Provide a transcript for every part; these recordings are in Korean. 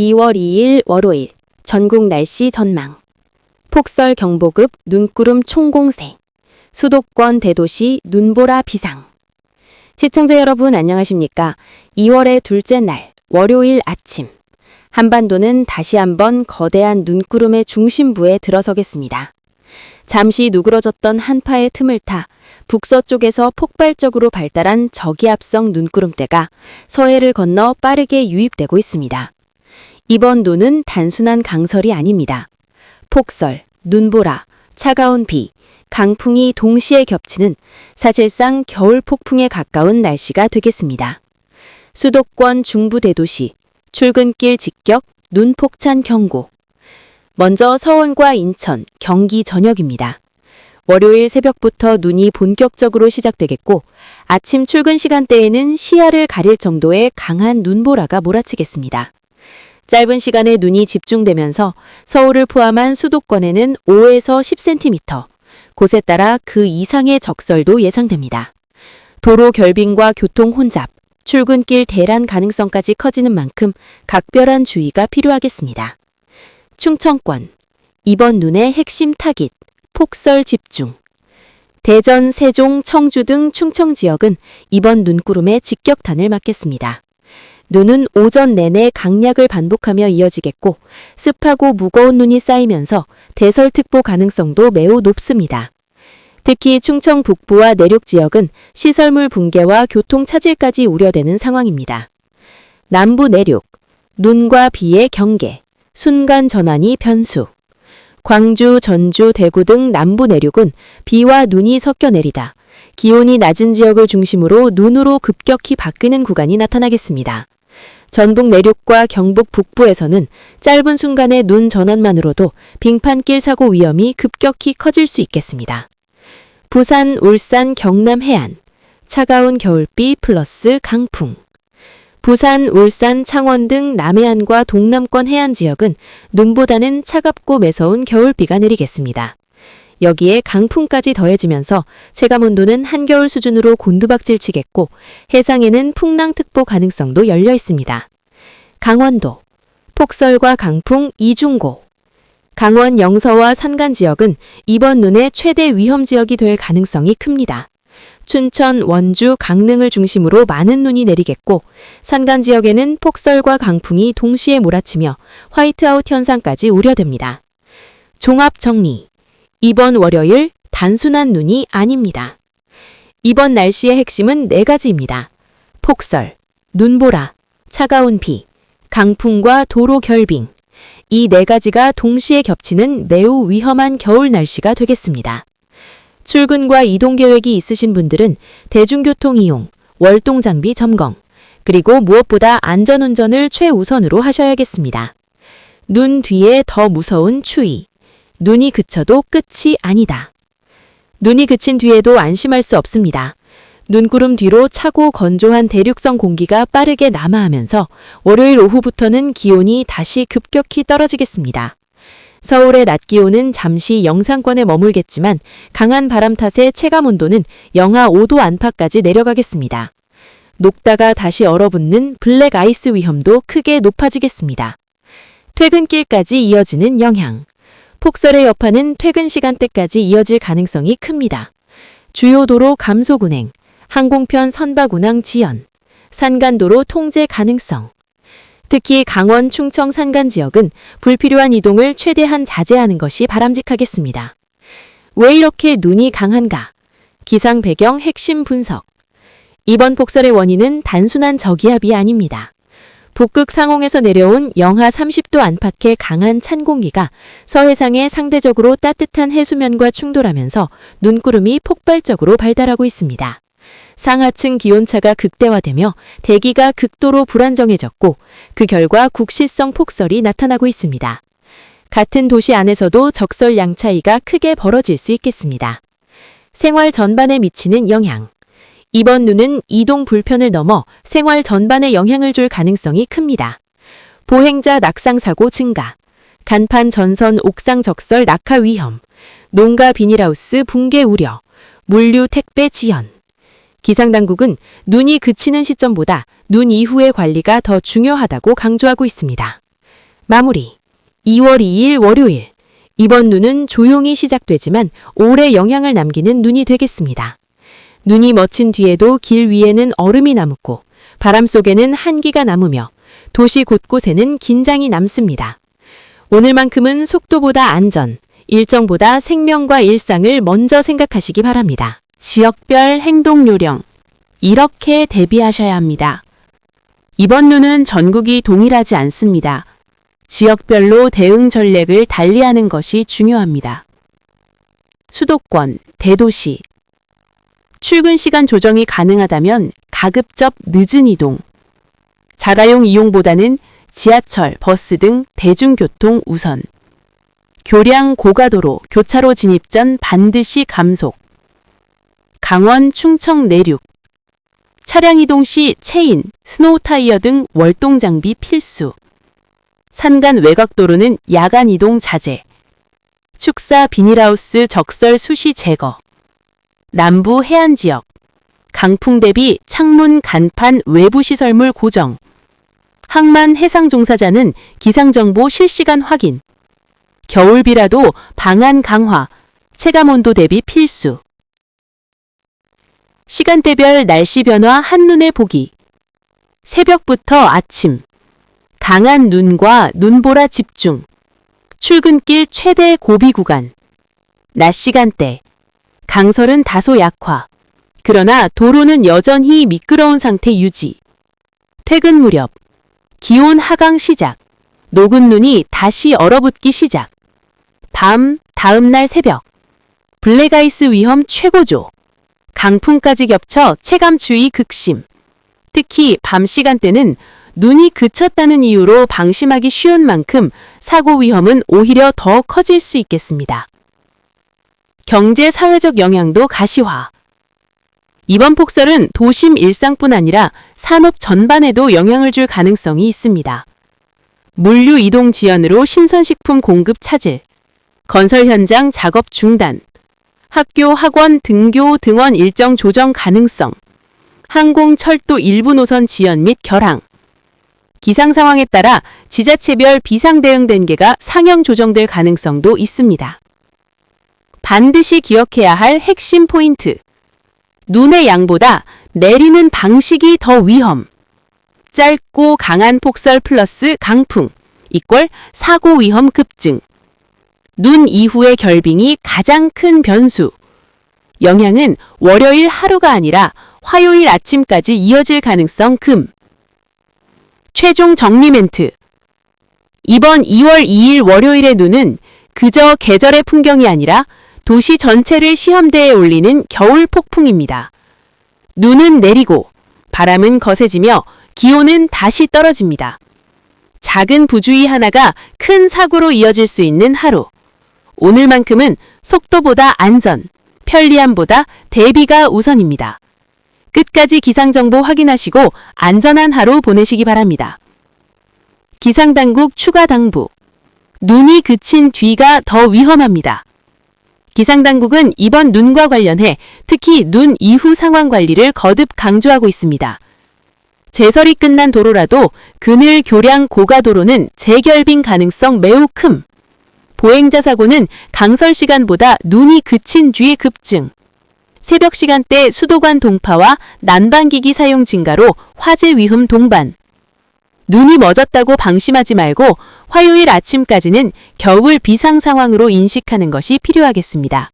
2월 2일 월요일 전국 날씨 전망. 폭설 경보급 눈구름 총공세. 수도권 대도시 눈보라 비상. 시청자 여러분 안녕하십니까? 2월의 둘째 날 월요일 아침. 한반도는 다시 한번 거대한 눈구름의 중심부에 들어서겠습니다. 잠시 누그러졌던 한파의 틈을 타 북서쪽에서 폭발적으로 발달한 저기압성 눈구름대가 서해를 건너 빠르게 유입되고 있습니다. 이번 눈은 단순한 강설이 아닙니다. 폭설, 눈보라, 차가운 비, 강풍이 동시에 겹치는 사실상 겨울 폭풍에 가까운 날씨가 되겠습니다. 수도권 중부 대도시, 출근길 직격, 눈폭찬 경고. 먼저 서울과 인천, 경기 전역입니다. 월요일 새벽부터 눈이 본격적으로 시작되겠고 아침 출근 시간대에는 시야를 가릴 정도의 강한 눈보라가 몰아치겠습니다. 짧은 시간에 눈이 집중되면서 서울을 포함한 수도권에는 5에서 10cm, 곳에 따라 그 이상의 적설도 예상됩니다. 도로 결빙과 교통 혼잡, 출근길 대란 가능성까지 커지는 만큼 각별한 주의가 필요하겠습니다. 충청권, 이번 눈의 핵심 타깃, 폭설 집중. 대전, 세종, 청주 등 충청 지역은 이번 눈구름의 직격탄을 맞겠습니다. 눈은 오전 내내 강약을 반복하며 이어지겠고 습하고 무거운 눈이 쌓이면서 대설특보 가능성도 매우 높습니다. 특히 충청 북부와 내륙 지역은 시설물 붕괴와 교통 차질까지 우려되는 상황입니다. 남부 내륙, 눈과 비의 경계, 순간 전환이 변수. 광주, 전주, 대구 등 남부 내륙은 비와 눈이 섞여 내리다 기온이 낮은 지역을 중심으로 눈으로 급격히 바뀌는 구간이 나타나겠습니다. 전북 내륙과 경북 북부에서는 짧은 순간의 눈 전환만으로도 빙판길 사고 위험이 급격히 커질 수 있겠습니다. 부산, 울산, 경남 해안, 차가운 겨울비 플러스 강풍. 부산, 울산, 창원 등 남해안과 동남권 해안 지역은 눈보다는 차갑고 매서운 겨울비가 내리겠습니다. 여기에 강풍까지 더해지면서 체감 온도는 한겨울 수준으로 곤두박질 치겠고 해상에는 풍랑특보 가능성도 열려 있습니다. 강원도 폭설과 강풍 이중고 강원 영서와 산간 지역은 이번 눈의 최대 위험 지역이 될 가능성이 큽니다. 춘천, 원주, 강릉을 중심으로 많은 눈이 내리겠고 산간 지역에는 폭설과 강풍이 동시에 몰아치며 화이트아웃 현상까지 우려됩니다. 종합 정리. 이번 월요일 단순한 눈이 아닙니다. 이번 날씨의 핵심은 네 가지입니다. 폭설, 눈보라, 차가운 비, 강풍과 도로 결빙. 이 네 가지가 동시에 겹치는 매우 위험한 겨울 날씨가 되겠습니다. 출근과 이동 계획이 있으신 분들은 대중교통 이용, 월동 장비 점검, 그리고 무엇보다 안전운전을 최우선으로 하셔야겠습니다. 눈 뒤에 더 무서운 추위. 눈이 그쳐도 끝이 아니다. 눈이 그친 뒤에도 안심할 수 없습니다. 눈구름 뒤로 차고 건조한 대륙성 공기가 빠르게 남하하면서 월요일 오후부터는 기온이 다시 급격히 떨어지겠습니다. 서울의 낮 기온은 잠시 영상권에 머물겠지만 강한 바람 탓에 체감 온도는 영하 5도 안팎까지 내려가겠습니다. 녹다가 다시 얼어붙는 블랙 아이스 위험도 크게 높아지겠습니다. 퇴근길까지 이어지는 영향. 폭설의 여파는 퇴근 시간대까지 이어질 가능성이 큽니다. 주요 도로 감소군행, 항공편 선박 운항 지연, 산간도로 통제 가능성. 특히 강원 충청 산간 지역은 불필요한 이동을 최대한 자제하는 것이 바람직하겠습니다. 왜 이렇게 눈이 강한가? 기상 배경 핵심 분석. 이번 폭설의 원인은 단순한 저기압이 아닙니다. 북극 상홍에서 내려온 영하 30도 안팎의 강한 찬 공기가 서해상의 상대적으로 따뜻한 해수면과 충돌하면서 눈구름이 폭발적으로 발달하고 있습니다. 상하층 기온차가 극대화되며 대기가 극도로 불안정해졌고 그 결과 국시성 폭설이 나타나고 있습니다. 같은 도시 안에서도 적설 양 차이가 크게 벌어질 수 있겠습니다. 생활 전반에 미치는 영향. 이번 눈은 이동 불편을 넘어 생활 전반에 영향을 줄 가능성이 큽니다. 보행자 낙상 사고 증가, 간판 전선 옥상 적설 낙하 위험, 농가 비닐하우스 붕괴 우려, 물류 택배 지연. 기상당국은 눈이 그치는 시점보다 눈 이후의 관리가 더 중요하다고 강조하고 있습니다. 마무리. 2월 2일 월요일. 이번 눈은 조용히 시작되지만 오래 영향을 남기는 눈이 되겠습니다. 눈이 멎친 뒤에도 길 위에는 얼음이 남고 바람 속에는 한기가 남으며 도시 곳곳에는 긴장이 남습니다. 오늘만큼은 속도보다 안전, 일정보다 생명과 일상을 먼저 생각하시기 바랍니다. 지역별 행동 요령. 이렇게 대비하셔야 합니다. 이번 눈은 전국이 동일하지 않습니다. 지역별로 대응 전략을 달리하는 것이 중요합니다. 수도권, 대도시. 출근 시간 조정이 가능하다면 가급적 늦은 이동. 자가용 이용보다는 지하철, 버스 등 대중교통 우선. 교량 고가도로, 교차로 진입 전 반드시 감속. 강원, 충청 내륙. 차량 이동 시 체인, 스노우 타이어 등 월동 장비 필수. 산간 외곽도로는 야간 이동 자제. 축사 비닐하우스 적설 수시 제거. 남부 해안 지역. 강풍 대비 창문 간판 외부 시설물 고정. 항만 해상 종사자는 기상정보 실시간 확인. 겨울비라도 방안 강화. 체감 온도 대비 필수. 시간대별 날씨 변화 한눈에 보기. 새벽부터 아침. 강한 눈과 눈보라 집중. 출근길 최대 고비 구간. 낮 시간대. 강설은 다소 약화. 그러나 도로는 여전히 미끄러운 상태 유지. 퇴근 무렵. 기온 하강 시작. 녹은 눈이 다시 얼어붙기 시작. 밤, 다음 날 새벽. 블랙아이스 위험 최고조. 강풍까지 겹쳐 체감 주의 극심. 특히 밤 시간대는 눈이 그쳤다는 이유로 방심하기 쉬운 만큼 사고 위험은 오히려 더 커질 수 있겠습니다. 경제 사회적 영향도 가시화. 이번 폭설은 도심 일상뿐 아니라 산업 전반에도 영향을 줄 가능성이 있습니다. 물류 이동 지연으로 신선식품 공급 차질, 건설 현장 작업 중단, 학교, 학원, 등교, 등원 일정 조정 가능성, 항공, 철도 일부 노선 지연 및 결항, 기상 상황에 따라 지자체별 비상 대응 단계가 상향 조정될 가능성도 있습니다. 반드시 기억해야 할 핵심 포인트. 눈의 양보다 내리는 방식이 더 위험. 짧고 강한 폭설 플러스 강풍 이꼴 사고 위험 급증. 눈 이후의 결빙이 가장 큰 변수. 영향은 월요일 하루가 아니라 화요일 아침까지 이어질 가능성 금. 최종 정리 멘트. 이번 2월 2일 월요일의 눈은 그저 계절의 풍경이 아니라 도시 전체를 시험대에 올리는 겨울 폭풍입니다. 눈은 내리고 바람은 거세지며 기온은 다시 떨어집니다. 작은 부주의 하나가 큰 사고로 이어질 수 있는 하루. 오늘만큼은 속도보다 안전, 편리함보다 대비가 우선입니다. 끝까지 기상정보 확인하시고 안전한 하루 보내시기 바랍니다. 기상당국 추가 당부. 눈이 그친 뒤가 더 위험합니다. 기상당국은 이번 눈과 관련해 특히 눈 이후 상황 관리를 거듭 강조하고 있습니다. 제설이 끝난 도로라도 그늘 교량 고가도로는 재결빙 가능성 매우 큼. 보행자 사고는 강설 시간보다 눈이 그친 뒤에 급증. 새벽 시간대 수도관 동파와 난방기기 사용 증가로 화재 위험 동반. 눈이 멎었다고 방심하지 말고 화요일 아침까지는 겨울 비상 상황으로 인식하는 것이 필요하겠습니다.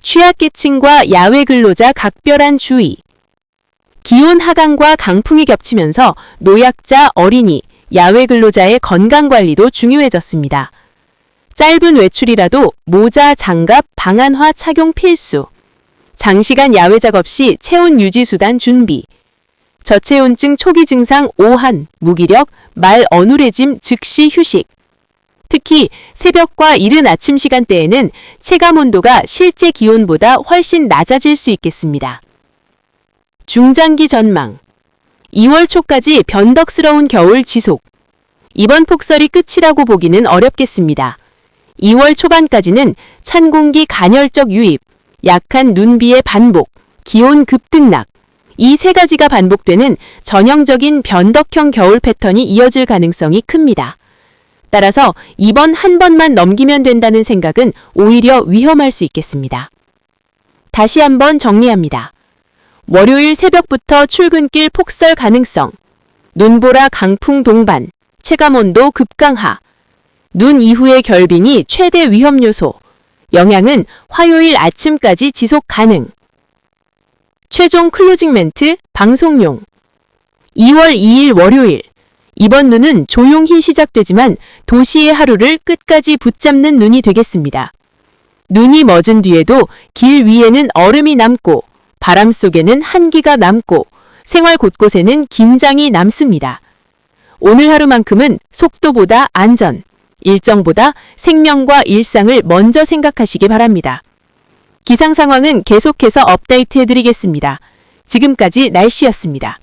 취약계층과 야외 근로자 각별한 주의. 기온 하강과 강풍이 겹치면서 노약자, 어린이, 야외 근로자의 건강 관리도 중요해졌습니다. 짧은 외출이라도 모자, 장갑, 방한화 착용 필수. 장시간 야외 작업 시 체온 유지 수단 준비. 저체온증 초기 증상 오한, 무기력, 말 어눌해짐 즉시 휴식. 특히 새벽과 이른 아침 시간대에는 체감 온도가 실제 기온보다 훨씬 낮아질 수 있겠습니다. 중장기 전망. 2월 초까지 변덕스러운 겨울 지속. 이번 폭설이 끝이라고 보기는 어렵겠습니다. 2월 초반까지는 찬 공기 간헐적 유입, 약한 눈비의 반복, 기온 급등락, 이 세 가지가 반복되는 전형적인 변덕형 겨울 패턴이 이어질 가능성이 큽니다. 따라서 이번 한 번만 넘기면 된다는 생각은 오히려 위험할 수 있겠습니다. 다시 한번 정리합니다. 월요일 새벽부터 출근길 폭설 가능성, 눈보라 강풍 동반, 체감온도 급강하, 눈 이후의 결빙이 최대 위험 요소, 영향은 화요일 아침까지 지속 가능. 최종 클로징 멘트 방송용 2월 2일 월요일 이번 눈은 조용히 시작되지만 도시의 하루를 끝까지 붙잡는 눈이 되겠습니다. 눈이 멎은 뒤에도 길 위에는 얼음이 남고 바람 속에는 한기가 남고 생활 곳곳에는 긴장이 남습니다. 오늘 하루만큼은 속도보다 안전, 일정보다 생명과 일상을 먼저 생각하시기 바랍니다. 기상 상황은 계속해서 업데이트 해드리겠습니다. 지금까지 날씨였습니다.